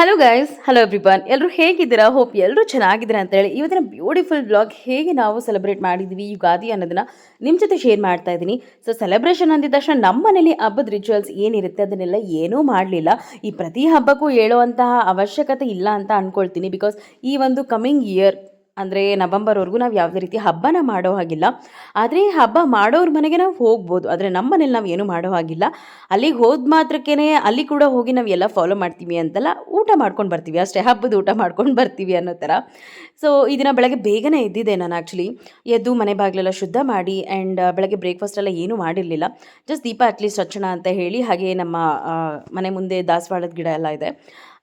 Hello guys hello everyone ಎಲ್ಲರೂ ಹೇಗಿದ್ದೀರಾ? Hope ಎಲ್ಲರೂ ಚೆನ್ನಾಗಿದ್ದೀರಾ ಅಂತ ಹೇಳಿ ಇವತ್ತಿನ ಬ್ಯೂಟಿಫುಲ್ ಬ್ಲಾಗ್ ಹೇಗೆ ನಾವು ಸೆಲೆಬ್ರೇಟ್ ಮಾಡಿದ್ವಿ ಯುಗಾದಿ ಅನ್ನೋದನ್ನ ನಿಮ್ಮ ಜೊತೆ ಶೇರ್ ಮಾಡ್ತಾ ಇದ್ದೀನಿ. ಸೊ ಸೆಲೆಬ್ರೇಷನ್ ಅಂದಿದ್ದ ತಕ್ಷಣ ನಮ್ಮ ಮನೇಲಿ ಹಬ್ಬದ ರಿಚುವಲ್ಸ್ ಏನಿರುತ್ತೆ? ಅದನ್ನೆಲ್ಲ ಏನೂ ಮಾಡಲಿಲ್ಲ. ಈ ಪ್ರತಿ ಹಬ್ಬಕ್ಕೂ ಹೇಳುವಂತಹ ಅವಶ್ಯಕತೆ ಇಲ್ಲ ಅಂತ ಅಂದ್ಕೊಳ್ತೀನಿ ಬಿಕಾಸ್ ಈ ಒಂದು ಕಮಿಂಗ್ ಇಯರ್ ಅಂದರೆ ನವಂಬರ್ವರೆಗೂ ನಾವು ಯಾವುದೇ ರೀತಿ ಹಬ್ಬನ ಮಾಡೋ ಹಾಗಿಲ್ಲ. ಆದರೆ ಹಬ್ಬ ಮಾಡೋರ ಮನೆಗೆ ನಾವು ಹೋಗ್ಬೋದು. ಆದರೆ ನಮ್ಮ ಮನೇಲಿ ನಾವು ಏನೂ ಮಾಡೋ ಹಾಗಿಲ್ಲ. ಅಲ್ಲಿಗೆ ಹೋದ ಮಾತ್ರಕ್ಕೇ ಅಲ್ಲಿ ಕೂಡ ಹೋಗಿ ನಾವು ಎಲ್ಲ ಫಾಲೋ ಮಾಡ್ತೀವಿ ಅಂತಲ್ಲ ಊಟ ಮಾಡ್ಕೊಂಡು ಬರ್ತೀವಿ. ಅಷ್ಟೇ ಹಬ್ಬದ ಊಟ ಮಾಡ್ಕೊಂಡು ಬರ್ತೀವಿ ಅನ್ನೋ ಥರ. ಸೊ ಈ ದಿನ ಬೆಳಗ್ಗೆ ಬೇಗನೆ ಎದ್ದಿದ್ದೆ ನಾನು ಆ್ಯಕ್ಚುಲಿ ಎದ್ದು ಮನೆ ಬಾಗಿಲೆಲ್ಲ ಶುದ್ಧ ಮಾಡಿ ಆ್ಯಂಡ್ ಬೆಳಗ್ಗೆ ಬ್ರೇಕ್ಫಾಸ್ಟ್ ಎಲ್ಲ ಏನೂ ಮಾಡಿರಲಿಲ್ಲ. ಜಸ್ಟ್ ದೀಪ ಅಟ್ಲೀಸ್ಟ್ ಹಚ್ಚೋಣ ಅಂತ ಹೇಳಿ ಹಾಗೆ ನಮ್ಮ ಮನೆ ಮುಂದೆ ದಾಸವಾಳದ ಗಿಡ ಎಲ್ಲ ಇದೆ.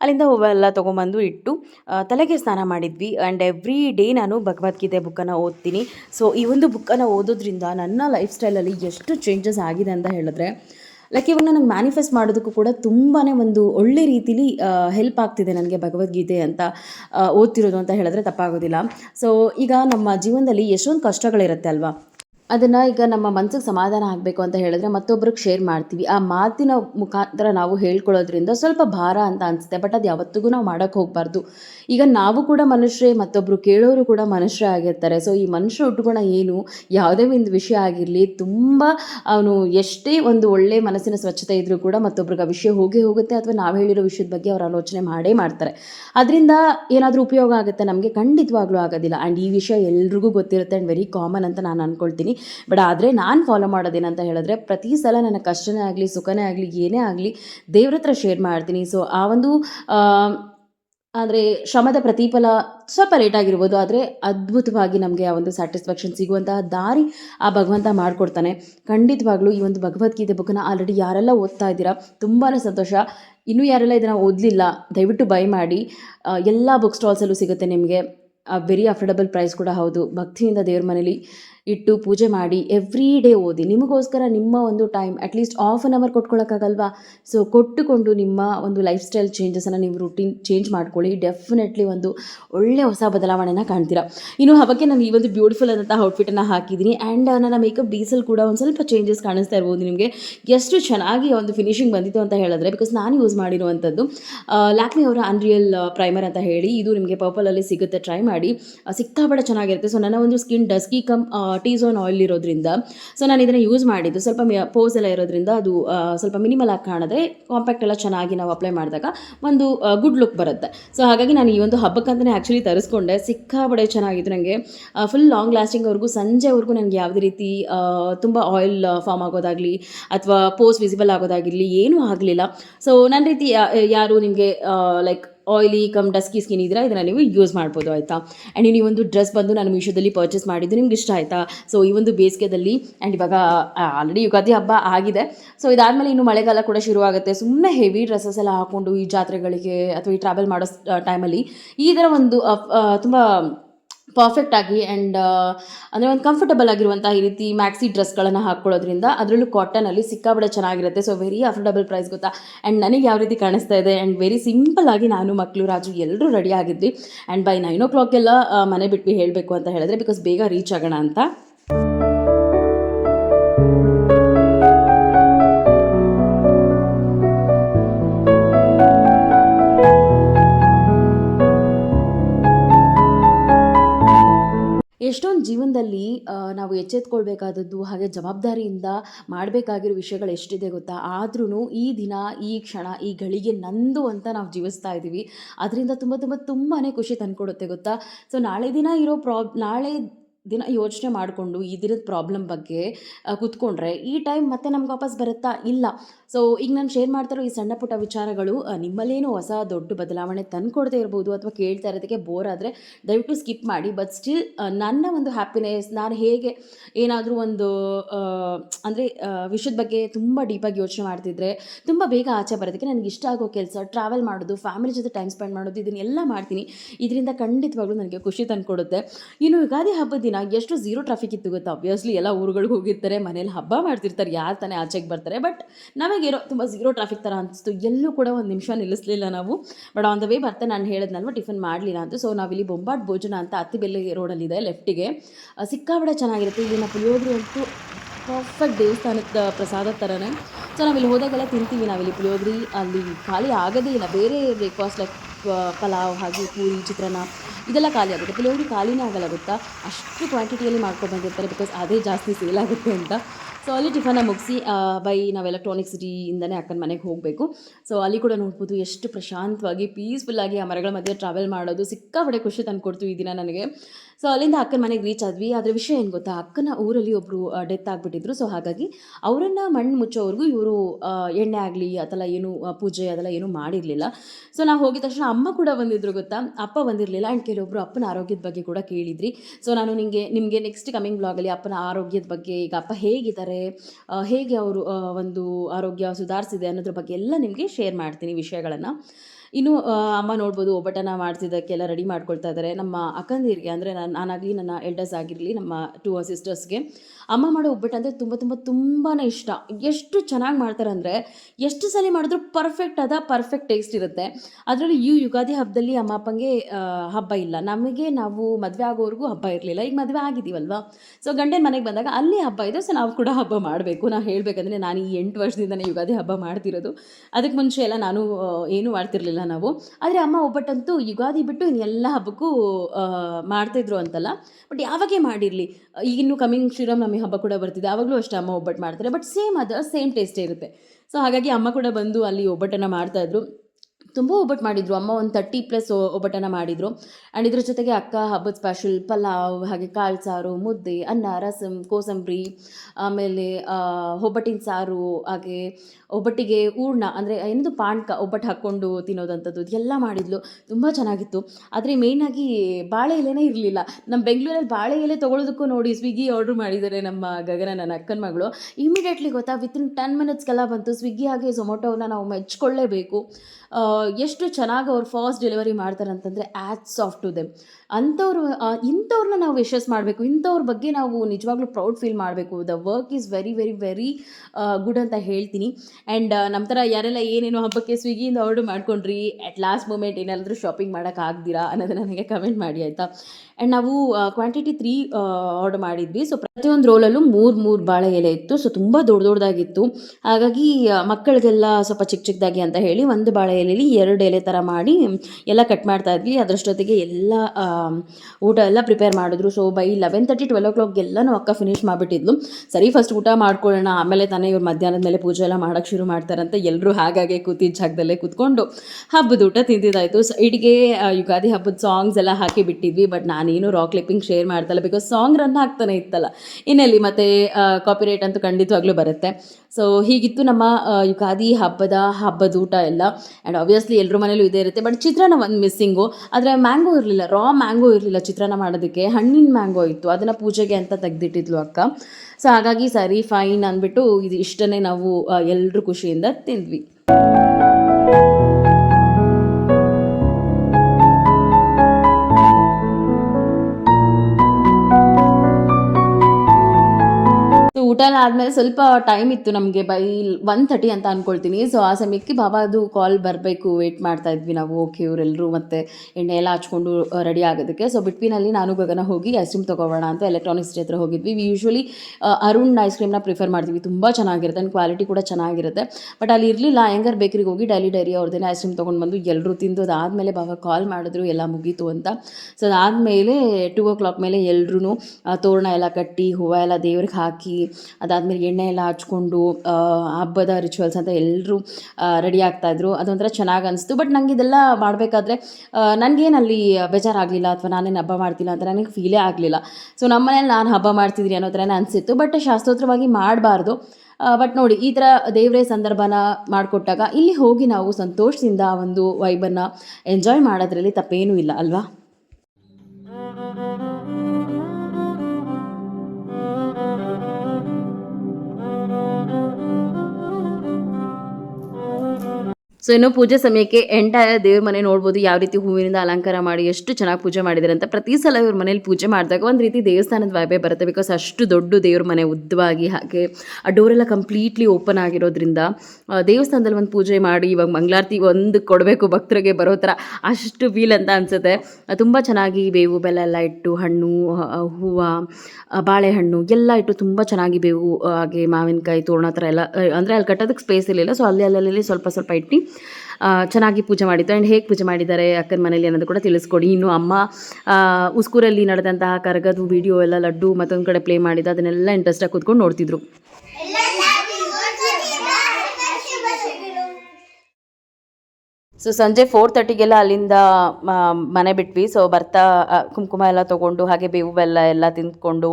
ಅಲ್ಲಿಂದ ಹೂವೆಲ್ಲ ತೊಗೊಂಬಂದು ಇಟ್ಟು ತಲೆಗೆ ಸ್ನಾನ ಮಾಡಿದ್ವಿ. ಆ್ಯಂಡ್ ಎವ್ರಿ ಡೇ ನಾನು ಭಗವದ್ಗೀತೆ ಬುಕ್ಕನ್ನು ಓದ್ತೀನಿ. ಸೊ ಈ ಒಂದು ಬುಕ್ಕನ್ನು ಓದೋದ್ರಿಂದ ನನ್ನ ಲೈಫ್ ಸ್ಟೈಲಲ್ಲಿ ಎಷ್ಟು ಚೇಂಜಸ್ ಆಗಿದೆ ಅಂತ ಹೇಳಿದ್ರೆ ಲೈಕ್ ಇವಾಗ ನನಗೆ ಮ್ಯಾನಿಫೆಸ್ಟ್ ಮಾಡೋದಕ್ಕೂ ಕೂಡ ತುಂಬಾ ಒಂದು ಒಳ್ಳೆ ರೀತಿಲಿ ಹೆಲ್ಪ್ ಆಗ್ತಿದೆ ನನಗೆ ಭಗವದ್ಗೀತೆ ಅಂತ ಓದ್ತಿರೋದು ಅಂತ ಹೇಳಿದ್ರೆ ತಪ್ಪಾಗೋದಿಲ್ಲ. ಸೊ ಈಗ ನಮ್ಮ ಜೀವನದಲ್ಲಿ ಎಷ್ಟೊಂದು ಕಷ್ಟಗಳಿರುತ್ತೆ ಅಲ್ವಾ? ಅದನ್ನು ಈಗ ನಮ್ಮ ಮನಸ್ಸಿಗೆ ಸಮಾಧಾನ ಆಗಬೇಕು ಅಂತ ಹೇಳಿದ್ರೆ ಮತ್ತೊಬ್ರಿಗೆ ಶೇರ್ ಮಾಡ್ತೀವಿ. ಆ ಮಾತಿನ ಮುಖಾಂತರ ನಾವು ಹೇಳ್ಕೊಳ್ಳೋದ್ರಿಂದ ಸ್ವಲ್ಪ ಭಾರ ಅಂತ ಅನಿಸುತ್ತೆ. ಬಟ್ ಅದು ಯಾವತ್ತಿಗೂ ನಾವು ಮಾಡೋಕ್ಕೆ ಹೋಗಬಾರ್ದು. ಈಗ ನಾವು ಕೂಡ ಮನುಷ್ಯರೇ ಮತ್ತೊಬ್ಬರು ಕೇಳೋರು ಕೂಡ ಮನುಷ್ಯರೇ ಆಗಿರ್ತಾರೆ. ಸೊ ಈ ಮನುಷ್ಯ ಉಟ್ಗುಣ ಏನು ಯಾವುದೇ ಒಂದು ವಿಷಯ ಆಗಿರಲಿ, ತುಂಬ ಅವನು ಎಷ್ಟೇ ಒಂದು ಒಳ್ಳೆ ಮನಸ್ಸಿನ ಸ್ವಚ್ಛತೆ ಇದ್ದರೂ ಕೂಡ ಮತ್ತೊಬ್ರಿಗೆ ಆ ವಿಷಯ ಹೋಗೇ ಹೋಗುತ್ತೆ ಅಥವಾ ನಾವು ಹೇಳಿರೋ ವಿಷಯದ ಬಗ್ಗೆ ಅವ್ರು ಆಲೋಚನೆ ಮಾಡೇ ಮಾಡ್ತಾರೆ. ಅದರಿಂದ ಏನಾದರೂ ಉಪಯೋಗ ಆಗುತ್ತೆ ನಮಗೆ ಖಂಡಿತವಾಗ್ಲೂ ಆಗೋದಿಲ್ಲ. ಆ್ಯಂಡ್ ಈ ವಿಷಯ ಎಲ್ರಿಗೂ ಗೊತ್ತಿರುತ್ತೆ ಆ್ಯಂಡ್ ವೆರಿ ಕಾಮನ್ ಅಂತ ನಾನು ಅಂದ್ಕೊಳ್ತೀನಿ ಬಟ್ ಆದರೆ ನಾನು ಫಾಲೋ ಮಾಡೋದೇನಂತ ಹೇಳಿದ್ರೆ ಪ್ರತಿ ಸಲ ನನ್ನ ಕಷ್ಟನೇ ಆಗಲಿ, ಸುಖನೇ ಆಗಲಿ, ಏನೇ ಆಗಲಿ ದೇವ್ರ ಹತ್ರ ಶೇರ್ ಮಾಡ್ತೀನಿ. ಸೊ ಆ ಒಂದು ಅಂದರೆ ಶ್ರಮದ ಪ್ರತಿಫಲ ಸ್ವಲ್ಪ ಲೇಟ್ ಆಗಿರ್ಬೋದು, ಆದರೆ ಅದ್ಭುತವಾಗಿ ನಮಗೆ ಆ ಒಂದು ಸ್ಯಾಟಿಸ್ಫ್ಯಾಕ್ಷನ್ ಸಿಗುವಂತಹ ದಾರಿ ಆ ಭಗವಂತ ಮಾಡಿಕೊಡ್ತಾನೆ. ಖಂಡಿತವಾಗ್ಲೂ ಈ ಒಂದು ಭಗವದ್ಗೀತೆ ಬುಕ್ಕನ್ನು ಆಲ್ರೆಡಿ ಯಾರೆಲ್ಲ ಓದ್ತಾ ಇದ್ದೀರಾ ತುಂಬಾ ಸಂತೋಷ. ಇನ್ನೂ ಯಾರೆಲ್ಲ ಇದನ್ನು ಓದಲಿಲ್ಲ, ದಯವಿಟ್ಟು ಬೈ ಮಾಡಿ. ಎಲ್ಲ ಬುಕ್ ಸ್ಟಾಲ್ಸಲ್ಲೂ ಸಿಗುತ್ತೆ ನಿಮಗೆ. ವೆರಿ ಅಫೋರ್ಡಬಲ್ ಪ್ರೈಸ್ ಕೂಡ ಹೌದು. ಭಕ್ತಿಯಿಂದ ದೇವ್ರ ಮನೇಲಿ ಇಟ್ಟು ಪೂಜೆ ಮಾಡಿ ಎವ್ರಿ ಡೇ ಓದಿ. ನಿಮಗೋಸ್ಕರ ನಿಮ್ಮ ಒಂದು time at least of an hour ಕೊಟ್ಕೊಳ್ಳೋಕ್ಕಾಗಲ್ವಾ so ಕೊಟ್ಟುಕೊಂಡು ನಿಮ್ಮ ಒಂದು ಲೈಫ್ ಸ್ಟೈಲ್ ಚೇಂಜಸನ್ನು ನೀವು ರುಟೀನ್ ಚೇಂಜ್ ಮಾಡ್ಕೊಳ್ಳಿ. ಡೆಫಿನೆಟ್ಲಿ ಒಂದು ಒಳ್ಳೆ ಹೊಸ ಬದಲಾವಣೆನ ಕಾಣ್ತೀರಾ. ಇನ್ನು ಹಬ್ಬಕ್ಕೆ ನಾನು ಈ ಒಂದು ಬ್ಯೂಟಿಫುಲ್ ಆದಂಥ ಔಟ್ಫಿಟನ್ನು ಹಾಕಿದ್ದೀನಿ ಆ್ಯಂಡ್ ನನ್ನ ಮೇಕಪ್ ಡೀಸಲ್ ಕೂಡ ಒಂದು ಸ್ವಲ್ಪ ಚೇಂಜಸ್ ಕಾಣಿಸ್ತಾ ಇರ್ಬೋದು ನಿಮಗೆ. ಎಷ್ಟು ಚೆನ್ನಾಗಿ ಒಂದು ಫಿನಿಶಿಂಗ್ ಬಂದಿತ್ತು ಅಂತ ಹೇಳಿದ್ರೆ ಬಿಕಾಸ್ ನಾನು ಯೂಸ್ ಮಾಡಿರುವಂಥದ್ದು ಲ್ಯಾಕ್ಮಿ ಅವರ ಅನ್ರಿಯಲ್ ಪ್ರೈಮರ್ ಅಂತ ಹೇಳಿ ಇದು ನಿಮಗೆ ಪರ್ಪಲಲ್ಲಿ ಸಿಗುತ್ತೆ. ಟ್ರೈ ಮಾಡಿ. ಆ, ಸಿಕ್ಕಾಪಟ್ಟೆ ಚೆನ್ನಾಗಿರುತ್ತೆ. ಸೊ ನನ್ನ ಒಂದು skin dusky cum T zone oil ಇರೋದ್ರಿಂದ. ಸೊ ನಾನು ಇದನ್ನು ಯೂಸ್ ಮಾಡಿದ್ದು ಸ್ವಲ್ಪ ಪೋಸ್ ಎಲ್ಲ ಇರೋದ್ರಿಂದ ಅದು ಸ್ವಲ್ಪ ಮಿನಿಮಲ್ ಆಗಿ ಕಾಣಿದ್ರೆ ಕಾಂಪ್ಯಾಕ್ಟ್ ಎಲ್ಲ ಚೆನ್ನಾಗಿ ನಾವು ಅಪ್ಲೈ ಮಾಡಿದಾಗ ಒಂದು ಗುಡ್ ಲುಕ್ ಬರುತ್ತೆ. ಸೊ ಹಾಗಾಗಿ ನಾನು ಈ ಒಂದು ಹಬ್ಬಕ್ಕಂತಲೇ ಆ್ಯಕ್ಚುಲಿ ತರಿಸ್ಕೊಂಡೆ. ಸಿಕ್ಕಾಪಡೆ ಚೆನ್ನಾಗಿತ್ತು ನನಗೆ ಫುಲ್ ಲಾಂಗ್ ಲಾಸ್ಟಿಂಗ್ವರೆಗೂ ಸಂಜೆವರೆಗೂ ನನಗೆ ಯಾವುದೇ ರೀತಿ ತುಂಬ ಆಯಿಲ್ ಫಾರ್ಮ್ ಆಗೋದಾಗಲಿ ಅಥವಾ ಪೋಸ್ ವಿಸಿಬಲ್ ಆಗೋದಾಗಿರಲಿ ಏನೂ ಆಗಲಿಲ್ಲ. ಸೊ ನನ್ನ ರೀತಿ ಯಾರು ನಿಮಗೆ like oily cum dusky skin ಇದ್ರೆ ಇದನ್ನು ನೀವು ಯೂಸ್ ಮಾಡ್ಬೋದು, ಆಯಿತಾ? ಆ್ಯಂಡ್ ಈ ಒಂದು ಡ್ರೆಸ್ ಬಂದು ನಾನು ಮೀಶೋದಲ್ಲಿ ಪರ್ಚೇಸ್ ಮಾಡಿದ್ದು ನಿಮ್ಗೆ ಇಷ್ಟ ಆಯಿತಾ? ಸೊ ಈ ಒಂದು ಬೇಸಿಗೆದಲ್ಲಿ ಆ್ಯಂಡ್ ಇವಾಗ ಆಲ್ರೆಡಿ ಯುಗಾದಿ ಹಬ್ಬ ಆಗಿದೆ. ಸೊ ಇದಾದಮೇಲೆ ಇನ್ನು ಮಳೆಗಾಲ ಕೂಡ ಶುರುವಾಗುತ್ತೆ. ಸುಮ್ಮನೆ ಹೆವಿ ಡ್ರೆಸ್ಸಸ್ ಎಲ್ಲ ಹಾಕ್ಕೊಂಡು ಈ ಜಾತ್ರೆಗಳಿಗೆ ಅಥವಾ ಈ ಟ್ರಾವೆಲ್ ಮಾಡೋ ಟೈಮಲ್ಲಿ ಈ ಥರ ಒಂದು ತುಂಬ ಪರ್ಫೆಕ್ಟ್ ಆಗಿ ಆ್ಯಂಡ್ ಅಂದರೆ ಒಂದು ಕಂಫರ್ಟಬಲ್ ಆಗಿರುವಂಥ ಈ ರೀತಿ ಮ್ಯಾಕ್ಸಿ ಡ್ರೆಸ್ಗಳನ್ನು ಹಾಕ್ಕೊಳ್ಳೋದ್ರಿಂದ ಅದರಲ್ಲೂ ಕಾಟನಲ್ಲಿ ಸಿಕ್ಕಾಬಡೆ ಚೆನ್ನಾಗಿರುತ್ತೆ. ಸೊ ವೆರಿ ಅಫೋರ್ಡಬಲ್ ಪ್ರೈಸ್ ಗೊತ್ತಾ? ಆ್ಯಂಡ್ ನನಗೆ ಯಾವ ರೀತಿ ಕಾಣಿಸ್ತಾ ಇದೆ ಆ್ಯಂಡ್ ವೆರಿ ಸಿಂಪಲ್ ಆಗಿ ನಾನು ಮಕ್ಕಳು ರಾಜು ಎಲ್ಲರೂ ರೆಡಿ ಆಗಿದ್ವಿ. ಆ್ಯಂಡ್ ಬೈ ನೈನ್ ಓ ಕ್ಲಾಕೆಲ್ಲ ಮನೆ ಬಿಟ್ಟು ಹೇಳಬೇಕು ಅಂತ ಹೇಳಿದ್ರೆ ಬಿಕಾಸ್ ಬೇಗ ರೀಚ್ ಆಗೋಣ ಅಂತ. ಎಷ್ಟೊಂದು ಜೀವನದಲ್ಲಿ ನಾವು ಎಚ್ಚೆತ್ಕೊಳ್ಬೇಕಾದದ್ದು ಹಾಗೆ ಜವಾಬ್ದಾರಿಯಿಂದ ಮಾಡಬೇಕಾಗಿರೋ ವಿಷಯಗಳು ಎಷ್ಟಿದೆ ಗೊತ್ತಾ? ಆದ್ರೂ ಈ ದಿನ, ಈ ಕ್ಷಣ, ಈ ಗಳಿಗೆ ನಂದು ಅಂತ ನಾವು ಜೀವಿಸ್ತಾ ಇದ್ದೀವಿ. ಅದರಿಂದ ತುಂಬ ತುಂಬ ತುಂಬಾ ಖುಷಿ ತಂದ್ಕೊಡುತ್ತೆ ಗೊತ್ತಾ? ಸೊ ನಾಳೆ ದಿನ ಇರೋ ಪ್ರಾಬ್, ನಾಳೆ ದಿನ ಯೋಚನೆ ಮಾಡಿಕೊಂಡು ಈ ದಿನದ ಪ್ರಾಬ್ಲಮ್ ಬಗ್ಗೆ ಕೂತ್ಕೊಂಡ್ರೆ ಈ ಟೈಮ್ ಮತ್ತೆ ನಮ್ಗೆ ವಾಪಸ್ ಬರುತ್ತಾ? ಇಲ್ಲ. ಸೊ ಈಗ ನಾನು ಶೇರ್ ಮಾಡ್ತಾರೋ ಈ ಸಣ್ಣ ಪುಟ್ಟ ವಿಚಾರಗಳು ನಿಮ್ಮಲ್ಲೇನೋ ಹೊಸ ದೊಡ್ಡ ಬದಲಾವಣೆ ತಂದುಕೊಡದೇ ಇರ್ಬೋದು ಅಥವಾ ಕೇಳ್ತಾ ಇರೋದಕ್ಕೆ ಬೋರ್ ಆದರೆ ದಯವಿಟ್ಟು ಸ್ಕಿಪ್ ಮಾಡಿ. ಬಟ್ ಸ್ಟಿಲ್ ನನ್ನ ಒಂದು ಹ್ಯಾಪಿನೆಸ್ ನಾನು ಹೇಗೆ ಏನಾದರೂ ಒಂದು ಅಂದರೆ ವಿಷಯದ ಬಗ್ಗೆ ತುಂಬ ಡೀಪಾಗಿ ಯೋಚನೆ ಮಾಡ್ತಿದ್ರೆ ತುಂಬ ಬೇಗ ಆಚೆ ಬರೋದಕ್ಕೆ ನನಗೆ ಇಷ್ಟ ಆಗೋ ಕೆಲಸ ಟ್ರಾವೆಲ್ ಮಾಡೋದು ಫ್ಯಾಮಿಲಿ ಜೊತೆ ಟೈಮ್ ಸ್ಪೆಂಡ್ ಮಾಡೋದು, ಇದನ್ನೆಲ್ಲ ಮಾಡ್ತೀನಿ. ಇದರಿಂದ ಖಂಡಿತವಾಗ್ಲೂ ನನಗೆ ಖುಷಿ ತಂದುಕೊಡುತ್ತೆ. ಇನ್ನು ಯುಗಾದಿ ಹಬ್ಬದ ದಿನ ಎಷ್ಟು ಝೀರೋ ಟ್ರಾಫಿಕ್ ಇತ್ತು ಗೊತ್ತಾ? ಅಬ್ವಿಯಸ್ಲಿ ಎಲ್ಲ ಊರುಗಳಿಗೆ ಹೋಗಿರ್ತಾರೆ, ಮನೇಲಿ ಹಬ್ಬ ಮಾಡ್ತಿರ್ತಾರೆ, ಯಾರು ತಾನೇ ಆಚೆಗೆ ಬರ್ತಾರೆ ಬಟ್ ನಮಗೇನೋ ತುಂಬ ಝೀರೋ ಟ್ರಾಫಿಕ್ ಥರ ಅನಿಸ್ತು. ಎಲ್ಲೂ ಕೂಡ ಒಂದು ನಿಮಿಷ ನಿಲ್ಲಿಸಲಿಲ್ಲ ನಾವು. ಬಟ್ ಆನ್ ದ ವೇ ಬರ್ತಾ, ನಾನು ಹೇಳಿದ್ನಲ್ವ, ಟಿಫನ್ ಮಾಡಲಿಲ್ಲ ಅಂತ. ಸೊ ನಾವಿಲ್ಲಿ ಬೊಂಬಾಟ್ ಭೋಜನ ಅಂತ ಅತ್ತಿಬೆಲ್ಲಿ ರೋಡಲ್ಲಿದೆ ಲೆಫ್ಟಿಗೆ ಸಿಕ್ಕಾಬಡ ಚೆನ್ನಾಗಿರುತ್ತೆ. ಇಲ್ಲಿನ ಪುಳಿಯೋಗರೆ ಅಂತೂ ಪರ್ಫೆಕ್ಟ್ ದೇವಸ್ಥಾನದ ಪ್ರಸಾದ ಥರನೇ ಸೊ ನಾವಿಲ್ಲಿ ಹೋದಾಗೆಲ್ಲ ತಿಂತೀವಿ. ನಾವಿಲ್ಲಿ ಪುಳಿಯೋಗ್ರಿ ಅಲ್ಲಿ ಖಾಲಿ ಆಗೋದೇ ಇಲ್ಲ. ಬೇರೆ ಬ್ರೇಕ್ಫಾಸ್ಟ್ ಲೈಕ್ ಪಲಾವ್ ಹಾಗೆ ಪೂರಿ, ಚಿತ್ರಾನ್ನ, ಇದೆಲ್ಲ ಖಾಲಿ ಆಗುತ್ತೆ. ಪುಳಿಯೋಗರೆ ಖಾಲಿನೇ ಆಗಲ್ಲ ಗೊತ್ತಾ ಅಷ್ಟು ಕ್ವಾಂಟಿಟಿಯಲ್ಲಿ ಮಾಡ್ಕೊಂಡು ಬಂದಿರ್ತಾರೆ ಬಿಕಾಸ್ ಅದೇ ಜಾಸ್ತಿ ಸೇಲ್ ಆಗುತ್ತೆ ಅಂತ. ಸೊ ಅಲ್ಲಿ ಟಿಫನ್ನ ಮುಗಿಸಿ ಬೈ ನಾವು ಎಲೆಕ್ಟ್ರಾನಿಕ್ ಸಿಟಿಯಿಂದನೇ ಅಕ್ಕನ ಮನೆಗೆ ಹೋಗಬೇಕು. ಸೊ ಅಲ್ಲಿ ಕೂಡ ನೋಡ್ಬೋದು ಎಷ್ಟು ಪ್ರಶಾಂತವಾಗಿ ಪೀಸ್ಫುಲ್ಲಾಗಿ ಆ ಮರಗಳ ಮಧ್ಯೆ ಟ್ರಾವೆಲ್ ಮಾಡೋದು ಸಿಕ್ಕಾಪಟ್ಟೆ ಖುಷಿ ತಂದುಕೊಡ್ತು ಈ ದಿನ ನನಗೆ. ಸೊ ಅಲ್ಲಿಂದ ಅಕ್ಕನ ಮನೆಗೆ ರೀಚ್ ಆದ್ವಿ. ಅದರ ವಿಷಯ ಏನು ಗೊತ್ತಾ? ಅಕ್ಕನ ಊರಲ್ಲಿ ಒಬ್ಬರು ಡೆತ್ ಆಗಿಬಿಟ್ಟಿದ್ರು. ಸೊ ಹಾಗಾಗಿ ಅವರನ್ನು ಮಣ್ಣು ಮುಚ್ಚೋವರೆಗೂ ಇವರು ಎಣ್ಣೆ ಆಗಲಿ ಅದೆಲ್ಲ ಏನು ಪೂಜೆ ಅದೆಲ್ಲ ಏನೂ ಮಾಡಿರಲಿಲ್ಲ. ಸೊ ನಾವು ಹೋಗಿದ ತಕ್ಷಣ ಅಮ್ಮ ಕೂಡ ಬಂದಿದ್ರು ಗೊತ್ತಾ? ಅಪ್ಪ ಬಂದಿರಲಿಲ್ಲ. ಆ್ಯಂಡ್ ಕೆಲವೊಬ್ಬರು ಅಪ್ಪನ ಆರೋಗ್ಯದ ಬಗ್ಗೆ ಕೂಡ ಕೇಳಿದ್ರಿ. ಸೊ ನಾನು ನಿಮಗೆ ನಿಮಗೆ ನೆಕ್ಸ್ಟ್ ಕಮಿಂಗ್ ಬ್ಲಾಗಲ್ಲಿ ಅಪ್ಪನ ಆರೋಗ್ಯದ ಬಗ್ಗೆ, ಈಗ ಅಪ್ಪ ಹೇಗಿದ್ದಾರೆ ಹೇಗೆ ಅವರು ಒಂದು ಆರೋಗ್ಯ ಸುಧಾರಿಸಿದೆ ಅನ್ನೋದ್ರ ಬಗ್ಗೆ ಎಲ್ಲ ನಿಮಗೆ ಶೇರ್ ಮಾಡ್ತೀನಿ ವಿಷಯಗಳನ್ನು. ಇನ್ನು ಅಮ್ಮ ನೋಡ್ಬೋದು, ಒಬ್ಬಟ್ಟನ ಮಾಡ್ತಿದ್ದಕ್ಕೆಲ್ಲ ರೆಡಿ ಮಾಡ್ಕೊಳ್ತಾ ಇದ್ದಾರೆ ನಮ್ಮ ಅಕ್ಕಂದಿರಿಗೆ ಅಂದರೆ ನಾನು, ನಾನಾಗಲಿ ನನ್ನ ಎಲ್ಡರ್ಸ್ ಆಗಿರಲಿ, ನಮ್ಮ ಟೂ ಸಿಸ್ಟರ್ಸ್ಗೆ ಅಮ್ಮ ಮಾಡೋ ಒಬ್ಬಟ್ಟು ಅಂದರೆ ತುಂಬ ತುಂಬ ತುಂಬಾ ಇಷ್ಟ. ಎಷ್ಟು ಚೆನ್ನಾಗಿ ಮಾಡ್ತಾರೆ ಅಂದರೆ, ಎಷ್ಟು ಸಲ ಮಾಡಿದ್ರು ಪರ್ಫೆಕ್ಟ್ ಅದ ಪರ್ಫೆಕ್ಟ್ ಟೇಸ್ಟ್ ಇರುತ್ತೆ. ಅದರಲ್ಲಿ ಈ ಯುಗಾದಿ ಹಬ್ಬದಲ್ಲಿ ಅಮ್ಮ ಅಪ್ಪಂಗೆ ಹಬ್ಬ ಇಲ್ಲ. ನಮಗೆ ನಾವು ಮದುವೆ ಆಗೋವರೆಗೂ ಹಬ್ಬ ಇರಲಿಲ್ಲ. ಈಗ ಮದುವೆ ಆಗಿದ್ದೀವಲ್ವಾ ಸೊ ಗಂಡನ ಮನೆಗೆ ಬಂದಾಗ ಅಲ್ಲಿ ಹಬ್ಬ ಇದೆ ಸೊ ನಾವು ಕೂಡ ಹಬ್ಬ ಮಾಡಬೇಕು. ನಾವು ಹೇಳಬೇಕಂದ್ರೆ ನಾನು ಈ ಎಂಟು ವರ್ಷದಿಂದನೇ ಯುಗಾದಿ ಹಬ್ಬ ಮಾಡ್ತಿರೋದು. ಅದಕ್ಕೆ ಮುಂಚೆ ಎಲ್ಲ ನಾನು ಏನು ಏನೂ ಮಾಡ್ತಿರ್ಲಿಲ್ಲ. ನಾವು. ಆದರೆ ಅಮ್ಮ ಒಬ್ಬಟ್ಟಂತೂ ಯುಗಾದಿ ಬಿಟ್ಟು ಇನ್ನು ಎಲ್ಲ ಹಬ್ಬಕ್ಕೂ ಮಾಡ್ತಿದ್ರು ಅಂತಲ್ಲ. ಬಟ್ ಯಾವಾಗೇ ಮಾಡಿರಲಿ. ಈಗಿನ್ನು ಕಮಿಂಗ್ ಶ್ರೀರಾಮನವಮಿ ಹಬ್ಬ ಕೂಡ ಬರ್ತಿದೆ. ಆವಾಗಲೂ ಅಷ್ಟೇ ಅಮ್ಮ ಒಬ್ಬಟ್ಟು ಮಾಡ್ತಾರೆ. ಬಟ್ ಸೇಮ್ ಅದು ಸೇಮ್ ಟೇಸ್ಟೇ ಇರುತ್ತೆ. ಸೊ ಹಾಗಾಗಿ ಅಮ್ಮ ಕೂಡ ಬಂದು ಅಲ್ಲಿ ಒಬ್ಬಟ್ಟನ್ನು ಮಾಡ್ತಾಯಿದ್ರು ತುಂಬ ಒಬ್ಬಟ್ಟು ಮಾಡಿದರು. ಅಮ್ಮ ಒಂದು ತರ್ಟಿ ಪ್ಲಸ್ ಒಬ್ಬಟ್ಟನ್ನು ಮಾಡಿದರು. ಆ್ಯಂಡ್ ಇದ್ರ ಜೊತೆಗೆ ಅಕ್ಕ ಹಬ್ಬದ ಸ್ಪೆಷಲ್ ಪಲಾವ್, ಹಾಗೆ ಕಾಳು ಸಾರು, ಮುದ್ದೆ, ಅನ್ನ, ರಸಂ, ಕೋಸಂಬರಿ, ಆಮೇಲೆ ಒಬ್ಬಟ್ಟಿನ ಸಾರು, ಹಾಗೆ ಒಬ್ಬಟ್ಟಿಗೆ ಹೂರ್ಣ ಅಂದರೆ ಏನದು ಪಾಣ್ಕ ಒಬ್ಬಟ್ಟು ಹಾಕ್ಕೊಂಡು ತಿನ್ನೋದಂಥದ್ದು ಎಲ್ಲ ಮಾಡಿದ್ಲು. ತುಂಬ ಚೆನ್ನಾಗಿತ್ತು. ಆದರೆ ಮೇಯ್ನಾಗಿ ಬಾಳೆ ಎಲೆನೇ ಇರಲಿಲ್ಲ. ನಮ್ಮ ಬೆಂಗಳೂರಲ್ಲಿ ಬಾಳೆ ಎಲೆ ತೊಗೊಳೋದಕ್ಕೂ ನೋಡಿ ಸ್ವಿಗ್ಗಿ ಆರ್ಡ್ರ್ ಮಾಡಿದ್ದಾರೆ ನಮ್ಮ ಗಗನ, ನನ್ನ ಅಕ್ಕನ ಮಗಳು. ಇಮಿಡಿಯೇಟ್ಲಿ ಗೊತ್ತಾ ವಿತಿನ್ ಟೆನ್ ಮಿನಿಟ್ಸ್ಗೆಲ್ಲ ಬಂತು. ಸ್ವಿಗ್ಗಿ ಹಾಗೆ ಝೊಮೊಟೋನ ನಾವು ಮೆಚ್ಕೊಳ್ಳೇಬೇಕು. ಎಷ್ಟು ಚೆನ್ನಾಗಿ ಅವ್ರು ಫಾಸ್ಟ್ ಡೆಲಿವರಿ ಮಾಡ್ತಾರೆ ಅಂತಂದರೆ ಆ್ಯಟ್ಸ್ ಆಫ್ ಟು ದೆಮ್ ಅಂಥವ್ರು ಇಂಥವ್ರನ್ನ ನಾವು ವಿಶಸ್ ಮಾಡಬೇಕು. ಇಂಥವ್ರ ಬಗ್ಗೆ ನಾವು ನಿಜವಾಗ್ಲೂ ಪ್ರೌಡ್ ಫೀಲ್ ಮಾಡಬೇಕು. The work is very very very good ಅಂತ ಹೇಳ್ತೀನಿ. ಆ್ಯಂಡ್ ನಮ್ಮ ಥರ ಯಾರೆಲ್ಲ ಏನೇನು ಹಬ್ಬಕ್ಕೆ ಸ್ವಿಗ್ಗಿಯಿಂದ ಆರ್ಡರ್ ಮಾಡ್ಕೊಂಡ್ರಿ ಅಟ್ ಲಾಸ್ಟ್ ಮೂಮೆಂಟ್ ಏನಾದರೂ ಶಾಪಿಂಗ್ ಮಾಡೋಕ್ಕಾಗ್ದಿರಾ ಅನ್ನೋದನ್ನ ನನಗೆ ಕಮೆಂಟ್ ಮಾಡಿ, ಆಯಿತಾ? ಆ್ಯಂಡ್ ನಾವು ಕ್ವಾಂಟಿಟಿ ತ್ರೀ ಆರ್ಡರ್ ಮಾಡಿದ್ವಿ. ಸೊ ಪ್ರತಿಯೊಂದು ರೋಲಲ್ಲೂ ಮೂರು ಮೂರು ಬಾಳೆ ಎಲೆ ಇತ್ತು. ಸೊ ತುಂಬ ದೊಡ್ಡ ದೊಡ್ಡದಾಗಿತ್ತು ಹಾಗಾಗಿ ಮಕ್ಕಳಿಗೆಲ್ಲ ಸ್ವಲ್ಪ ಚಿಕ್ಕ ಚಿಕ್ಕದಾಗಿ ಅಂತ ಹೇಳಿ, ಒಂದು ಬಾಳೆ ಎಲೆಯಲ್ಲಿ ಎರಡು ಎಲೆ ಥರ ಮಾಡಿ, ಎಲ್ಲ ಕಟ್ ಮಾಡ್ತಾ ಇದ್ವಿ. ಅದರಷ್ಟೊತ್ತಿಗೆ ಎಲ್ಲ ಊಟ ಎಲ್ಲ ಪ್ರಿಪೇರ್ ಮಾಡಿದ್ರು. So by eleven thirty twelve ಓ ಕ್ಲಾಕ್ಗೆಲ್ಲ ನಾವು ಅಕ್ಕ ಫಿನಿಶ್ ಮಾಡಿಬಿಟ್ಟಿದ್ಲು. ಸರಿ ಫಸ್ಟ್ ಊಟ ಮಾಡ್ಕೊಳ್ಳೋಣ. ಆಮೇಲೆ ತಾನೇ ಇವ್ರು ಮಧ್ಯಾಹ್ನದ ಮೇಲೆ ಪೂಜೆ ಎಲ್ಲ ಮಾಡೋಕ್ಕೆ ಶುರು ಮಾಡ್ತಾರಂತ ಎಲ್ಲರೂ ಹಾಗಾಗೆ ಕೂತಿದ್ದ ಜಾಗದಲ್ಲೇ ಕೂತ್ಕೊಂಡು ಹಬ್ಬದ ಊಟ ತಿಂದಿದ್ದಾಯಿತು. ಸೈಡ್ಗೆ ಯುಗಾದಿ ಹಬ್ಬದ ಸಾಂಗ್ಸ್ ಎಲ್ಲ ಹಾಕಿ ಬಿಟ್ಟಿದ್ವಿ. ಬಟ್ ನಾನೇನು ರಾಕ್ ಕ್ಲಿಪ್ಪಿಂಗ್ ಶೇರ್ ಮಾಡ್ತಲ್ಲ ಬಿಕಾಸ್ ಸಾಂಗ್ ರನ್ ಆಗ್ತಾನೆ ಇತ್ತಲ್ಲ. ಇನ್ನೆಲ್ಲಿ ಮತ್ತೆ ಕಾಪಿರೈಟ್ ಅಂತೂ ಖಂಡಿತವಾಗ್ಲೂ ಬರುತ್ತೆ. ಸೊ ಹೀಗಿತ್ತು ನಮ್ಮ ಯುಗಾದಿ ಹಬ್ಬದ ಹಬ್ಬದ ಊಟ ಎಲ್ಲ. ಆ್ಯಂಡ್ ಆಬ್ವಿಯಸ್ಲಿ ಎಲ್ಲರೂ ಮನೇಲೂ ಇದೇ ಇರುತ್ತೆ. ಬಟ್ ಚಿತ್ರಾನ್ನ ಒಂದು ಮಿಸ್ಸಿಂಗು ಆದರೆ ಮ್ಯಾಂಗೋ ಇರಲಿಲ್ಲ. ರಾ ಮ್ಯಾಂಗೋ ಇರಲಿಲ್ಲ ಚಿತ್ರಾನ್ನ ಮಾಡೋದಕ್ಕೆ. ಹಣ್ಣಿನ ಮ್ಯಾಂಗೋ ಇತ್ತು. ಅದನ್ನು ಪೂಜೆಗೆ ಅಂತ ತೆಗೆದಿಟ್ಟಿದ್ಲು ಅಕ್ಕ. ಸೊ ಹಾಗಾಗಿ ಸರಿ ಫೈನ್ ಅಂದ್ಬಿಟ್ಟು ಇದು ಇಷ್ಟನ್ನೇ ನಾವು ಎಲ್ಲರೂ ಖುಷಿಯಿಂದ ತಿಂದ್ವಿ. ಊಟ ಎಲ್ಲ ಆದಮೇಲೆ ಸ್ವಲ್ಪ ಟೈಮ್ ಇತ್ತು ನಮಗೆ ಬೈ ಒನ್ ತರ್ಟಿ ಅಂತ ಅಂದ್ಕೊಳ್ತೀನಿ ಸೊ ಆ ಸಮಯಕ್ಕೆ ಬಾಬಾದು ಕಾಲ್ ಬರಬೇಕು ವೇಟ್ ಮಾಡ್ತಾ ಇದ್ವಿ ನಾವು ಓಕೆ ಇವರೆಲ್ಲರೂ ಮತ್ತೆ ಎಣ್ಣೆ ಎಲ್ಲ ಹಚ್ಕೊಂಡು ರೆಡಿ ಆಗೋದಕ್ಕೆ. ಸೊ ಬಿಟ್ವೀನಲ್ಲಿ ನಾನು ಗಗನ ಹೋಗಿ ಐಸ್ ಕ್ರೀಮ್ ತೊಗೊಬೋಣ ಅಂತ ಎಲೆಕ್ಟ್ರಾನಿಕ್ಸ್ ಹತ್ರ ಹೋಗಿದ್ವಿ. ಯೂಶ್ವಲಿ ಅರುಣ್ ಐಸ್ ಕ್ರೀಮ್ನ ಪ್ರಿಫರ್ ಮಾಡ್ತೀವಿ. ತುಂಬ ಚೆನ್ನಾಗಿರುತ್ತೆ ಆ್ಯಂಡ್ ಕ್ವಾಲಿಟಿ ಕೂಡ ಚೆನ್ನಾಗಿರುತ್ತೆ. ಬಟ್ ಅಲ್ಲಿ ಇರಲಿಲ್ಲ, ಹೆಂಗರ್ ಬೇಕ್ರಿಗೆ ಹೋಗಿ ಡೈಲಿ ಡೈರಿ ಅವ್ರದ್ದೇನೆ ಐಸ್ ಕ್ರೀಮ್ ತೊಗೊಂಡು ಬಂದು ಎಲ್ಲರೂ ತಿಂದು ಅದಾದಮೇಲೆ ಬಾಬಾ ಕಾಲ್ ಮಾಡಿದ್ರು, ಎಲ್ಲ ಮುಗೀತು ಅಂತ. ಸೊ ಅದಾದಮೇಲೆ ಟೂ ಓ ಕ್ಲಾಕ್ ಮೇಲೆ ಎಲ್ಲರೂ ತೋರಣ ಎಲ್ಲ ಕಟ್ಟಿ, ಹೂವ ಎಲ್ಲ ದೇವ್ರಿಗೆ ಹಾಕಿ ಅದಾದಮೇಲೆ ಎಣ್ಣೆ ಎಲ್ಲ ಹಚ್ಕೊಂಡು ಹಬ್ಬದ ರಿಚುವಲ್ಸ್ ಅಂತ ಎಲ್ಲರೂ ರೆಡಿ ಆಗ್ತಾಯಿದ್ರು ಅದೊಂಥರ ಚೆನ್ನಾಗಿ ಅನಿಸ್ತು. ಬಟ್ ನನಗೆ ಇದೆಲ್ಲ ಮಾಡಬೇಕಾದ್ರೆ ನನಗೇನು ಅಲ್ಲಿ ಬೇಜಾರಾಗಲಿಲ್ಲ ಅಥವಾ ನಾನೇನು ಹಬ್ಬ ಮಾಡ್ತಿಲ್ಲ ಅಂತ ನನಗೆ ಫೀಲೇ ಆಗಲಿಲ್ಲ. ಸೊ ನಮ್ಮ ಮನೇಲಿ ನಾನು ಹಬ್ಬ ಮಾಡ್ತಿದ್ದೀನಿ ಅನ್ನೋ ಥರನೇ ಅನಿಸಿತ್ತು. ಬಟ್ ಶಾಸ್ತ್ರೋತ್ರವಾಗಿ ಮಾಡಬಾರ್ದು. ಬಟ್ ನೋಡಿ, ಈ ಥರ ದೇವರೇ ಸಂದರ್ಭನ ಮಾಡಿಕೊಟ್ಟಾಗ ಇಲ್ಲಿ ಹೋಗಿ ನಾವು ಸಂತೋಷದಿಂದ ಒಂದು ವೈಬನ್ನು ಎಂಜಾಯ್ ಮಾಡೋದ್ರಲ್ಲಿ ತಪ್ಪೇನೂ ಇಲ್ಲ, ಅಲ್ವಾ? ಸೊ ಇನ್ನು ಪೂಜೆ ಸಮಯಕ್ಕೆ ಎಂಟೈರ್ ದೇವ್ರ ಮನೆ ನೋಡ್ಬೋದು, ಯಾವ ರೀತಿ ಹೂವಿನಿಂದ ಅಲಂಕಾರ ಮಾಡಿ, ಎಷ್ಟು ಚೆನ್ನಾಗಿ ಪೂಜೆ ಮಾಡಿದ್ದಾರೆ ಅಂತ. ಪ್ರತಿ ಸಲ ಇವ್ರ ಮನೇಲಿ ಪೂಜೆ ಮಾಡಿದಾಗ ಒಂದು ರೀತಿ ದೇವಸ್ಥಾನದ ವೈಬೇ ಬರುತ್ತೆ. ಬಿಕಾಸ್ ಅಷ್ಟು ದೊಡ್ಡ ದೇವ್ರ ಮನೆ ಉದ್ದವಾಗಿ, ಹಾಗೆ ಆ ಡೋರೆಲ್ಲ ಕಂಪ್ಲೀಟ್ಲಿ ಓಪನ್ ಆಗಿರೋದ್ರಿಂದ ದೇವಸ್ಥಾನದಲ್ಲಿ ಒಂದು ಪೂಜೆ ಮಾಡಿ, ಇವಾಗ ಮಂಗಳಾರತಿ ಒಂದು ಕೊಡಬೇಕು ಭಕ್ತರಿಗೆ ಬರೋ ಥರ ಅಷ್ಟು ಫೀಲ್ ಅಂತ ಅನಿಸುತ್ತೆ. ತುಂಬ ಚೆನ್ನಾಗಿ ಬೇವು ಬೆಲ್ಲ ಎಲ್ಲ ಇಟ್ಟು, ಹಣ್ಣು ಹೂವು ಬಾಳೆಹಣ್ಣು ಎಲ್ಲ ಇಟ್ಟು ತುಂಬ ಚೆನ್ನಾಗಿ ಬೇವು ಹಾಗೆ ಮಾವಿನಕಾಯಿ, ತೋರಣ ಥರ ಎಲ್ಲ ಅಂದರೆ ಅಲ್ಲಿ ಕಟ್ಟೋದಕ್ಕೆ ಸ್ಪೇಸ್ ಇರಲಿಲ್ಲ. ಸೊ ಅಲ್ಲಿ ಅಲ್ಲಲ್ಲಿ ಸ್ವಲ್ಪ ಸ್ವಲ್ಪ ಇಟ್ಟು ಚೆನ್ನಾಗಿ ಪೂಜೆ ಮಾಡಿದ್ದು ಆ್ಯಂಡ್ ಹೇಗೆ ಪೂಜೆ ಮಾಡಿದ್ದಾರೆ ಅಕ್ಕನ ಮನೇಲಿ ಅನ್ನೋದು ಕೂಡ ತಿಳಿಸ್ಕೊಡಿ. ಇನ್ನು ಅಮ್ಮ ಉಸ್ಕೂರಲ್ಲಿ ನಡೆದಂತಹ ಕರಗದು ವಿಡಿಯೋ ಎಲ್ಲ, ಲಡ್ಡು ಮತ್ತೊಂದು ಕಡೆ ಪ್ಲೇ ಮಾಡಿದ್ದು, ಅದನ್ನೆಲ್ಲ ಇಂಟ್ರೆಸ್ಟಾಗಿ ಕೂತ್ಕೊಂಡು ನೋಡ್ತಿದ್ರು. ಸೊ ಸಂಜೆ ಫೋರ್ ತರ್ಟಿಗೆಲ್ಲ ಅಲ್ಲಿಂದ ಮನೆ ಬಿಟ್ವಿ. ಸೊ ಬರ್ತಾ ಕುಂಕುಮ ಎಲ್ಲ ತೊಗೊಂಡು, ಹಾಗೆ ಬೇವು ಬೆಲ್ಲ ಎಲ್ಲ ತಿಂದ್ಕೊಂಡು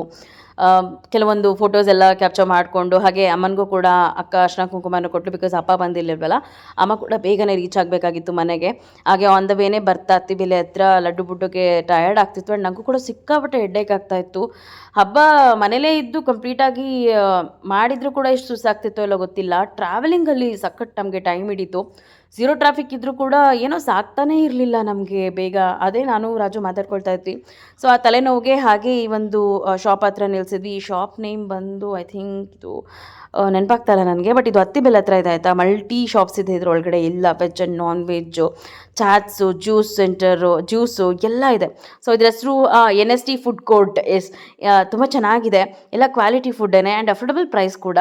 ಕೆಲವೊಂದು ಫೋಟೋಸ್ ಎಲ್ಲ ಕ್ಯಾಪ್ಚರ್ ಮಾಡಿಕೊಂಡು, ಹಾಗೆ ಅಮ್ಮನಿಗೂ ಕೂಡ, ಅಕ್ಕ ಅರ್ಶನ ಕುಂಕುಮನ ಕೊಟ್ಟು ಬಿಕಾಸ್ ಅಪ್ಪ ಬಂದಿಲ್ಲವಲ್ಲ ಅಮ್ಮ ಕೂಡ ಬೇಗನೆ ರೀಚ್ ಆಗಬೇಕಾಗಿತ್ತು ಮನೆಗೆ. ಹಾಗೆ ಆನ್ ದ ವೇನೇ ಬರ್ತಾ ಇತ್ತು ಬೆಲೆ ಹತ್ರ ಲಡ್ಡು ಬುಡ್ಡುಗೆ ಟಯರ್ಡ್ ಆಗ್ತಿತ್ತು ಆ್ಯಂಡ್ ನನಗೂ ಕೂಡ ಸಿಕ್ಕಾಪಟ್ಟೆ ಹೆಡ್ಡೇಕ್ ಆಗ್ತಾ ಇತ್ತು. ಹಬ್ಬ ಮನೇಲೇ ಇದ್ದು ಕಂಪ್ಲೀಟಾಗಿ ಮಾಡಿದರೂ ಕೂಡ ಎಷ್ಟು ಸುಸ್ತಾಗ್ತಿತ್ತೋ ಇಲ್ಲ ಗೊತ್ತಿಲ್ಲ. ಟ್ರಾವೆಲಿಂಗಲ್ಲಿ ಸಖತ್ ನಮಗೆ ಟೈಮ್ ಹಿಡಿತು. ಝೀರೋ ಟ್ರಾಫಿಕ್ ಇದ್ದರೂ ಕೂಡ ಏನೋ ಸಾಕ್ತಾನೇ ಇರಲಿಲ್ಲ ನಮಗೆ ಬೇಗ. ಅದೇ ನಾನು ರಾಜು ಮಾತಾಡ್ಕೊಳ್ತಾ ಇದ್ವಿ ಸೊ ಆ ತಲೆನೋವಿಗೆ ಹಾಗೆ ಈ ಒಂದು ಶಾಪ್ ಹತ್ರ ನಿಲ್ಸಿದ್ವಿ. ಈ ಶಾಪ್ ನೇಮ್ ಬಂದು ಐ ಥಿಂಕ್ ಇದು ನೆನಪಾಗ್ತಾ ಇಲ್ಲ ನನಗೆ ಬಟ್ ಇದು ಹತ್ತಿ ಬೆಲ್ಲ ಹತ್ರ ಇದೆ ಆಯಿತಾ? ಮಲ್ಟಿ ಶಾಪ್ಸ್ ಇದೆ ಇದ್ರೊಳಗಡೆ ಎಲ್ಲ veg and non veg chaats juice centre juice ಎಲ್ಲ ಇದೆ. ಸೊ ಇದ್ರ ಹೆಸರು N S T food court S ತುಂಬ ಚೆನ್ನಾಗಿದೆ. ಎಲ್ಲ ಕ್ವಾಲಿಟಿ ಫುಡ್ಡೇ ಆ್ಯಂಡ್ ಅಫೋರ್ಡಬಲ್ ಪ್ರೈಸ್ ಕೂಡ.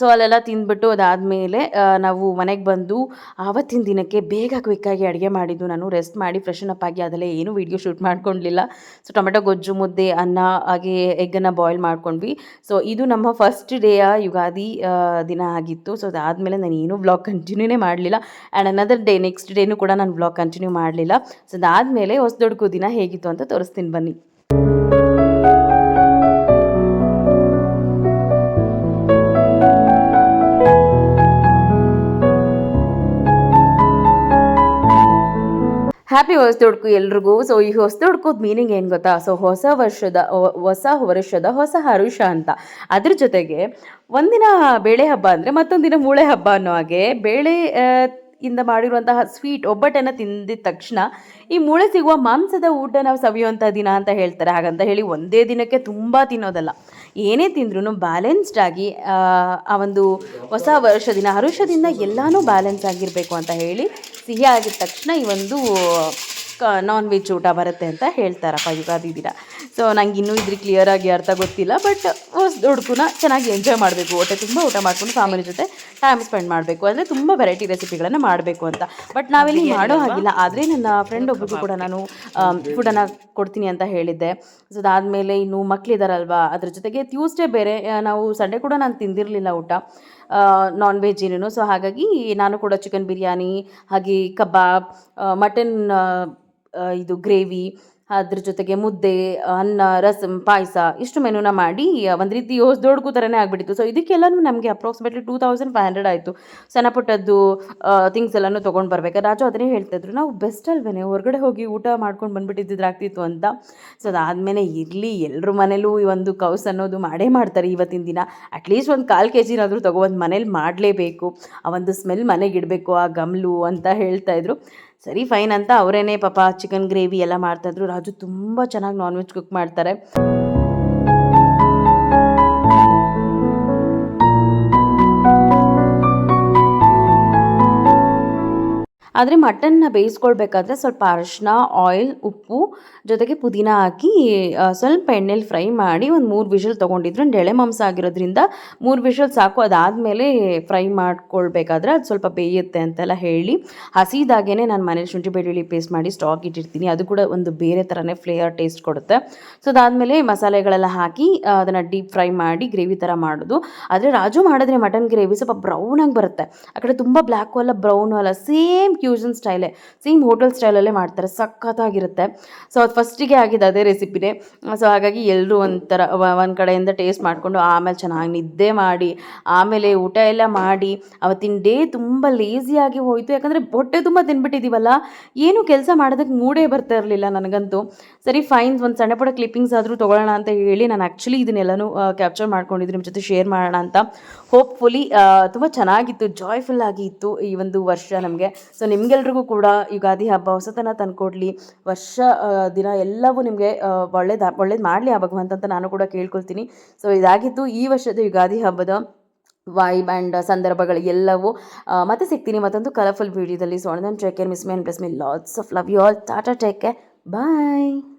ಸೊ ಅಲ್ಲೆಲ್ಲ ತಿಂದ್ಬಿಟ್ಟು ಅದಾದಮೇಲೆ ನಾವು ಮನೆಗೆ ಬಂದು ಆವತ್ತಿನ ದಿನಕ್ಕೆ ಬೇಗ ಕ್ವಿಕ್ಕಾಗಿ ಅಡುಗೆ ಮಾಡಿದ್ದು ನಾನು ರೆಸ್ಟ್ ಮಾಡಿ ಫ್ರೆಶನ್ ಅಪ್ ಆಗಿ ಅದೆಲ್ಲ ಏನೂ ವೀಡಿಯೋ ಶೂಟ್ ಮಾಡ್ಕೊಂಡಿಲ್ಲ. ಸೊ ಟೊಮೆಟೊ, ಗೊಜ್ಜು, ಮುದ್ದೆ, ಅನ್ನ, ಹಾಗೆ ಎಗ್ಗನ್ನು ಬಾಯ್ಲ್ ಮಾಡ್ಕೊಂಡ್ವಿ. ಸೊ ಇದು ನಮ್ಮ ಫಸ್ಟ್ ಡೇಯ ಯುಗಾದಿ ದಿನ ಆಗಿತ್ತು. ಸೊ ಅದಾದಮೇಲೆ ನಾನು ಏನೂ ಬ್ಲಾಗ್ ಕಂಟಿನ್ಯೂನೇ ಮಾಡಲಿಲ್ಲ. ಆ್ಯಂಡ್ ಅನದರ್ ಡೇ ನೆಕ್ಸ್ಟ್ ಡೇನೂ ಕೂಡ ನಾನು ಬ್ಲಾಗ್ ಕಂಟಿನ್ಯೂ ಮಾಡಲಿಲ್ಲ. ಸೊ ಅದಾದಮೇಲೆ ಹೊಸದೊಡ್ಕೋ ದಿನ ಹೇಗಿತ್ತು ಅಂತ ತೋರಿಸ್ತೀನಿ ಬನ್ನಿ. ಹ್ಯಾಪಿ ಹೊಸದೊಡ್ಕು ಎಲ್ರಿಗೂ. ಸೊ ಈ ಹೊಸದೊಡ್ಕೋದ್ ಮೀನಿಂಗ್ ಏನು ಗೊತ್ತಾ? ಸೊ ಹೊಸ ವರ್ಷದ ಹೊಸ ವರ್ಷದ ಹೊಸ ಹರುಷ ಅಂತ. ಅದ್ರ ಜೊತೆಗೆ ಒಂದಿನ ಬೇಳೆ ಹಬ್ಬ ಅಂದರೆ ಮತ್ತೊಂದು ದಿನ ಮೂಳೆ ಹಬ್ಬ ಅನ್ನೋ ಹಾಗೆ ಬೇಳೆ ಇಂದ ಮಾಡಿರುವಂತಹ ಸ್ವೀಟ್ ಒಬ್ಬಟ್ಟನ್ನು ತಿಂದಿದ ತಕ್ಷಣ ಈ ಮೂಳೆ ಸಿಗುವ ಮಾಂಸದ ಊಟ ನಾವು ಸವಿಯುವಂಥ ದಿನ ಅಂತ ಹೇಳ್ತಾರೆ. ಹಾಗಂತ ಹೇಳಿ ಒಂದೇ ದಿನಕ್ಕೆ ತುಂಬ ತಿನ್ನೋದಲ್ಲ. ಏನೇ ತಿಂದ್ರೂ ಬ್ಯಾಲೆನ್ಸ್ಡ್ ಆಗಿ ಆ, ಆ ಒಂದು ಹೊಸ ವರ್ಷ ದಿನ ಹರುಷದಿಂದ ಎಲ್ಲನೂ ಬ್ಯಾಲೆನ್ಸ್ ಆಗಿರಬೇಕು ಅಂತ ಹೇಳಿ ಸಿಹಿ ಆಗಿದ ತಕ್ಷಣ ಈ ಒಂದು ಕ ನಾನ್ ವೆಜ್ ಊಟ ಬರುತ್ತೆ ಅಂತ ಹೇಳ್ತಾರಪ್ಪ ಯುಗಾದಿ ದಿನ ಸೊ ನಂಗೆ ಇನ್ನೂ ಇದ್ರ ಕ್ಲಿಯರ್ ಆಗಿ ಅರ್ಥ ಗೊತ್ತಿಲ್ಲ ಬಟ್ ಹುಡುಕುನ ಚೆನ್ನಾಗಿ ಎಂಜಾಯ್ ಮಾಡಬೇಕು. ಹೊಟ್ಟೆ ತುಂಬ ಊಟ ಮಾಡ್ಕೊಂಡು ಫ್ಯಾಮಿಲಿ ಜೊತೆ ಟೈಮ್ ಸ್ಪೆಂಡ್ ಮಾಡಬೇಕು. ಅಂದರೆ ತುಂಬ ವೆರೈಟಿ ರೆಸಿಪಿಗಳನ್ನು ಮಾಡಬೇಕು ಅಂತ. ಬಟ್ ನಾವೆಲ್ಲಿ ಮಾಡೋ ಹಾಗಿಲ್ಲ. ಆದರೆ ನನ್ನ ಫ್ರೆಂಡ್ ಒಬ್ಬರಿಗೂ ಕೂಡ ನಾನು ಫುಡನ್ನು ಕೊಡ್ತೀನಿ ಅಂತ ಹೇಳಿದ್ದೆ. ಸೊ ಅದಾದಮೇಲೆ ಇನ್ನು ಮಕ್ಕಳಿದಾರಲ್ವಾ ಅದ್ರ ಜೊತೆಗೆ ಟ್ಯೂಸ್ಡೇ ಬೇರೆ ನಾವು ಸಂಡೇ ಕೂಡ ನಾನು ತಿಂದಿರಲಿಲ್ಲ ಊಟ. ನಾನ್ ವೆಜ್ ಏನೇನು. ಸೊ ಹಾಗಾಗಿ ನಾನು ಕೂಡ ಚಿಕನ್ ಬಿರಿಯಾನಿ ಹಾಗೆ ಕಬಾಬ್ ಮಟನ್ ಇದು ಗ್ರೇವಿ ಅದ್ರ ಜೊತೆಗೆ ಮುದ್ದೆ, ಅನ್ನ, ರಸಂ, ಪಾಯಸ ಇಷ್ಟು ಮೆನುನ ಮಾಡಿ ಒಂದು ರೀತಿ ಯೋಸ್ ದೊಡ್ಡಗೂ ಥರನೇ ಆಗಿಬಿಟ್ಟಿತ್ತು. ಸೊ ಇದಕ್ಕೆಲ್ಲನೂ ನಮಗೆ approximately two thousand five hundred ಆಯಿತು. ಸಣ್ಣ ಪುಟ್ಟದ್ದು ಥಿಂಗ್ಸ್ ಎಲ್ಲನೂ ತೊಗೊಂಡು ಬರ್ಬೇಕು? ರಾಜು ಅದನ್ನೇ ಹೇಳ್ತಾಯಿದ್ರು ನಾವು ಬೆಸ್ಟ್ ಅಲ್ವೇ ಹೊರಗಡೆ ಹೋಗಿ ಊಟ ಮಾಡ್ಕೊಂಡು ಬಂದುಬಿಟ್ಟಿದ್ದಿದ್ರಾಗ್ತಿತ್ತು ಅಂತ. ಸೊ ಅದಾದಮೇಲೆ ಇರಲಿ ಎಲ್ಲರ ಮನೇಲೂ ಈ ಒಂದು ಕೌಸ್ ಅನ್ನೋದು ಮಾಡೇ ಮಾಡ್ತಾರೆ ಇವತ್ತಿನ ದಿನ. ಅಟ್ಲೀಸ್ಟ್ ಒಂದು ಕಾಲು ಕೆ ಜಿನಾದರೂ ತೊಗೊಬಂದು ಮನೇಲಿ ಮಾಡಲೇಬೇಕು. ಆ ಒಂದು ಸ್ಮೆಲ್ ಮನೆಗೆ ಇಡಬೇಕು, ಆ ಗಮ್ಲು ಅಂತ ಹೇಳ್ತಾಯಿದ್ರು ಸರಿ ಫೈನ್ ಅಂತ ಅವರೇನೆ ಪಾಪ ಚಿಕನ್ ಗ್ರೇವಿ ಎಲ್ಲ ಮಾಡ್ತಾಯಿದ್ರು ರಾಜು ತುಂಬ ಚೆನ್ನಾಗಿ ನಾನ್ ವೆಜ್ ಕುಕ್ ಮಾಡ್ತಾರೆ. ಆದರೆ ಮಟನ್ನ ಬೇಯಿಸ್ಕೊಳ್ಬೇಕಾದ್ರೆ ಸ್ವಲ್ಪ ಅರಶಿನ ಆಯಿಲ್ ಉಪ್ಪು, ಜೊತೆಗೆ ಪುದೀನ ಹಾಕಿ ಸ್ವಲ್ಪ ಎಣ್ಣೆಲಿ ಫ್ರೈ ಮಾಡಿ ಒಂದು ಮೂರು ವಿಷಲ್ ತೊಗೊಂಡಿದ್ರು. ಎಳೆ ಮಾಂಸ ಆಗಿರೋದ್ರಿಂದ ಮೂರು ವಿಷಲ್ ಸಾಕು. ಅದಾದಮೇಲೆ ಫ್ರೈ ಮಾಡ್ಕೊಳ್ಬೇಕಾದ್ರೆ ಅದು ಸ್ವಲ್ಪ ಬೇಯುತ್ತೆ ಅಂತೆಲ್ಲ ಹೇಳಿ. ಹಸಿದಾಗೇ ನಾನು ಮನೇಲಿ ಶುಂಠಿ, ಬೆಳ್ಳುಳ್ಳಿ ಪೇಸ್ಟ್ ಮಾಡಿ ಸ್ಟಾಕ್ ಇಟ್ಟಿರ್ತೀನಿ. ಅದು ಕೂಡ ಒಂದು ಬೇರೆ ಥರನೇ ಫ್ಲೇವರ್ ಟೇಸ್ಟ್ ಕೊಡುತ್ತೆ. ಸೊ ಅದಾದಮೇಲೆ ಮಸಾಲೆಗಳೆಲ್ಲ ಹಾಕಿ ಅದನ್ನು ಡೀಪ್ ಫ್ರೈ ಮಾಡಿ ಗ್ರೇವಿ ಥರ ಮಾಡೋದು. ಆದರೆ ರಾಜು ಮಾಡಿದ್ರೆ ಮಟನ್ ಗ್ರೇವಿ ಸ್ವಲ್ಪ ಬ್ರೌನಾಗಿ ಬರುತ್ತೆ. ಆ ಕಡೆ ತುಂಬ ಬ್ಲ್ಯಾಕು ಅಲ್ಲ ಬ್ರೌನು ಅಲ್ಲ ಸೇಮ್ ಫ್ಯೂಷನ್ ಸ್ಟೈಲೇ ಸೇಮ್ ಹೋಟೆಲ್ ಸ್ಟೈಲಲ್ಲೇ ಮಾಡ್ತಾರೆ, ಸಖತ್ತಾಗಿರುತ್ತೆ. ಸೊ ಅದು ಫಸ್ಟಿಗೆ ಆಗಿದ್ದು ಅದೇ ರೆಸಿಪಿನೇ ಸೊ ಹಾಗಾಗಿ ಎಲ್ಲರೂ ಒಂಥರ ಒಂದು ಕಡೆಯಿಂದ ಟೇಸ್ಟ್ ಮಾಡಿಕೊಂಡು ಆಮೇಲೆ ಚೆನ್ನಾಗಿ ನಿದ್ದೆ ಮಾಡಿ, ಆಮೇಲೆ ಊಟ ಎಲ್ಲ ಮಾಡಿ, ಅವತ್ತಿನ ಡೇ ತುಂಬ ಲೇಸಿಯಾಗಿ ಹೋಯಿತು. ಯಾಕಂದರೆ ಹೊಟ್ಟೆ ತುಂಬ ತಿನ್ಬಿಟ್ಟಿದ್ದೀವಲ್ಲ ಏನು ಕೆಲಸ ಮಾಡೋದಕ್ಕೆ ಮೂಡೇ ಬರ್ತಾ ಇರಲಿಲ್ಲ ನನಗಂತೂ. ಸರಿ ಫೈನ್ ಒಂದು ಸಣ್ಣ ಪುಟ್ಟ ಕ್ಲಿಪ್ಪಿಂಗ್ಸ್ ಆದರೂ ತೊಗೊಳ್ಳೋಣ ಅಂತ ಹೇಳಿ ನಾನು ಆ್ಯಕ್ಚುಲಿ ಇದನ್ನೆಲ್ಲನೂ ಕ್ಯಾಪ್ಚರ್ ಮಾಡ್ಕೊಂಡಿದ್ದು ನಿಮ್ಮ ಜೊತೆ ಶೇರ್ ಮಾಡೋಣ ಅಂತ. ಹೋಪ್ಫುಲಿ ತುಂಬ ಚೆನ್ನಾಗಿತ್ತು ಜಾಯ್ಫುಲ್ ಆಗಿ ಇತ್ತು ಈ ಒಂದು ವರ್ಷ ನಮಗೆ. ಸೊ ನಿಮಗೆಲ್ರಿಗೂ ಕೂಡ ಯುಗಾದಿ ಹಬ್ಬ ಹೊಸತನ ತಂದುಕೊಡ್ಲಿ. ವರ್ಷ ದಿನ ಎಲ್ಲವೂ ನಿಮಗೆ ಒಳ್ಳೇದ, ಒಳ್ಳೇದು ಮಾಡಲಿ ಆ ಭಗವಂತ ಅಂತ ನಾನು ಕೂಡ ಕೇಳ್ಕೊಳ್ತೀನಿ. ಸೊ ಇದಾಗಿತ್ತು ಈ ವರ್ಷದ ಯುಗಾದಿ ಹಬ್ಬದ ವೈಬ್ ಆ್ಯಂಡ್ ಸಂದರ್ಭಗಳು ಎಲ್ಲವೂ ಮತ್ತೆ ಸಿಗ್ತೀನಿ ಮತ್ತೊಂದು ಕಲರ್ಫುಲ್ ವೀಡಿಯೋದಲ್ಲಿ so take care miss me and plus me lots of love you all tata take care bye